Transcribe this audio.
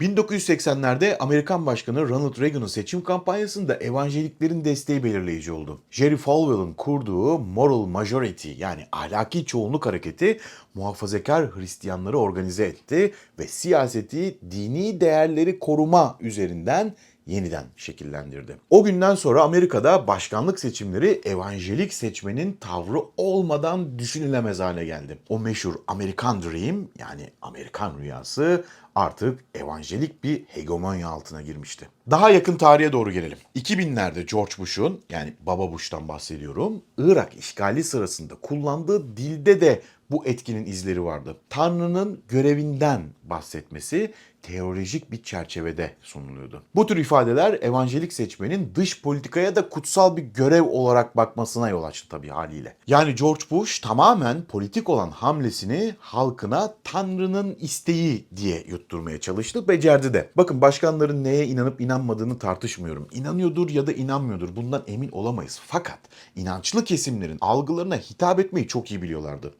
1980'lerde Amerikan Başkanı Ronald Reagan'ın seçim kampanyasında evangeliklerin desteği belirleyici oldu. Jerry Falwell'ın kurduğu Moral Majority yani ahlaki çoğunluk hareketi muhafazakar Hristiyanları organize etti ve siyaseti dini değerleri koruma üzerinden yeniden şekillendirdi. O günden sonra Amerika'da başkanlık seçimleri evanjelik seçmenin tavrı olmadan düşünülemez hale geldi. O meşhur Amerikan Dream yani Amerikan rüyası artık evanjelik bir hegemonya altına girmişti. Daha yakın tarihe doğru gelelim. 2000'lerde George Bush'un yani Baba Bush'tan bahsediyorum. Irak işgali sırasında kullandığı dilde de bu etkinin izleri vardı. Tanrı'nın görevinden bahsetmesi teolojik bir çerçevede sunuluyordu. Bu tür ifadeler evanjelik seçmenin dış politikaya da kutsal bir görev olarak bakmasına yol açtı tabii haliyle. Yani George Bush tamamen politik olan hamlesini halkına Tanrı'nın isteği diye yutturmaya çalıştı, becerdi de. Bakın başkanların neye inanıp inanmadığını tartışmıyorum. İnanıyordur ya da inanmıyordur bundan emin olamayız. Fakat inançlı kesimlerin algılarına hitap etmeyi çok iyi biliyorlardı.